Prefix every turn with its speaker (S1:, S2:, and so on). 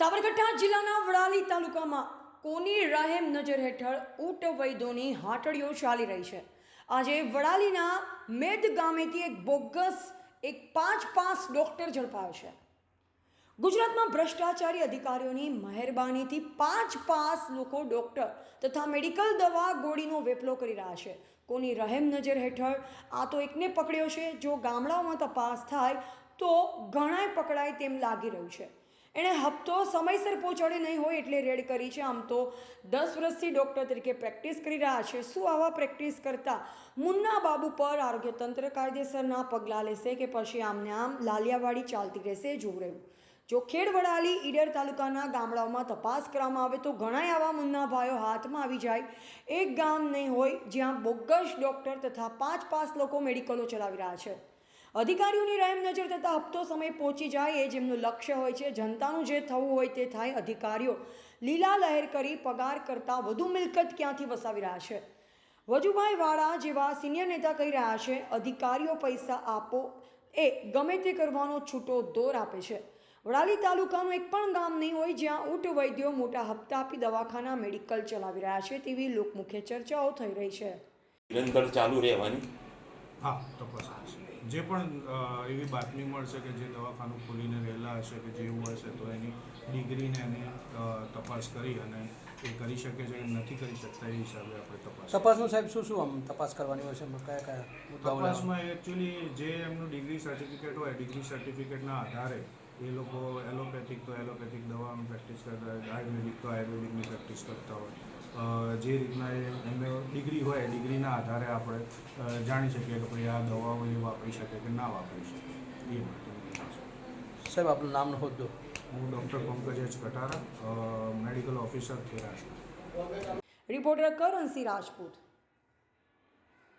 S1: સાબરકાંઠા જિલ્લાના વડાલી તાલુકામાં કોની રાહેમ નજર હેઠળ ઊંટ વૈદોની હાટડીઓ ચાલી રહી છે? આજે વડાલીના મેદ ગામેથી એક બોગસ, એક પાંચ પાસ ડોક્ટર ઝડપાયો છે. ગુજરાતમાં ભ્રષ્ટાચારી અધિકારીઓની મહેરબાનીથી પાંચ પાસ લોકો ડોક્ટર તથા મેડિકલ દવા ગોળીનો વેપલો કરી રહ્યા છે. કોની રહેમ નજર હેઠળ? આ તો એકને પકડ્યો છે. જો ગામડાઓમાં તપાસ થાય તો ઘણાય પકડાય તેમ લાગી રહ્યું છે. એણે હપ્તો સમયસર પહોંચાડે નહીં હોય એટલે રેડ કરી છે. આમ તો દસ વર્ષથી ડૉક્ટર તરીકે પ્રેક્ટિસ કરી રહ્યા છે. શું આવા પ્રેક્ટિસ કરતા મુન્ના બાબુ પર આરોગ્ય તંત્ર કાયદેસરના પગલાં લેશે કે પછી આમને આમ લાલિયાવાડી ચાલતી રહેશે જોવું રહ્યું? જો ખેડ વડાલી ઈડર તાલુકાના ગામડાઓમાં તપાસ કરવામાં આવે તો ઘણાય આવા મુન્નાભાઈઓ હાથમાં આવી જાય. એક ગામ નહીં હોય જ્યાં બોગસ ડૉક્ટર તથા પાંચ પાંચ લોકો મેડિકલો ચલાવી રહ્યા છે. અધિકારીઓની રહેમ નજર થતાં હપ્તો સમય પહોંચી જાય એ જેમનું લક્ષ્ય હોય છે. જનતાનું જે થવું હોય તે થાય. અધિકારીઓ લીલા લહેર કરી પગાર કરતાં વધુ મિલકત ક્યાંથી વસાવી રહ્યા છે? વજુભાઈ વાળા જેવા સિનિયર નેતા કહી રહ્યા છે અધિકારીઓ પૈસા આપો એ ગમે તે કરવાનો છૂટો દોર આપે છે. વડાલી તાલુકાનું એક પણ ગામ નહીં હોય જ્યાં ઊંટ વૈદ્યો મોટા હપ્તા આપી દવાખાના મેડિકલ ચલાવી રહ્યા છે તેવી લોકમુખ્ય ચર્ચાઓ થઈ રહી છે.
S2: નિરંતર ચાલુ રહેવાની.
S3: હા જે પણ એવી બાતમી મળશે કે જે દવાખાનું ખોલીને રહેલા હશે કે જેવું હશે તો એની ડિગ્રીને એની તપાસ કરી અને એ કરી શકે છે કે નથી કરી શકતા એ હિસાબે આપણે તપાસ
S4: તપાસનું સાહેબ શું શું આમ તપાસ કરવાની હોય છે? કયા કયા
S3: તપાસમાં એકચ્યુઅલી જે એમનું ડિગ્રી સર્ટિફિકેટ હોય ડિગ્રી સર્ટિફિકેટના આધારે એ લોકો એલોપેથિક તો એલોપેથિક દવાનું પ્રેક્ટિસ કરતા હોય આયુર્વેદિક તો આયુર્વેદિકની પ્રેક્ટિસ કરતા હોય. જે રીતના એ એમને ડિગ્રી હોય ડિગ્રીના આધારે આપણે જાણી શકીએ કે ભાઈ આ દવાઓ એ વાપરી શકે કે ના વાપરી શકે. એ માટે.
S4: સાહેબ આપનું નામનો દો.
S3: હું doctor Pankaj H Katara medical officer છું
S1: રિપોર્ટર કરણસિંહ રાજપૂત.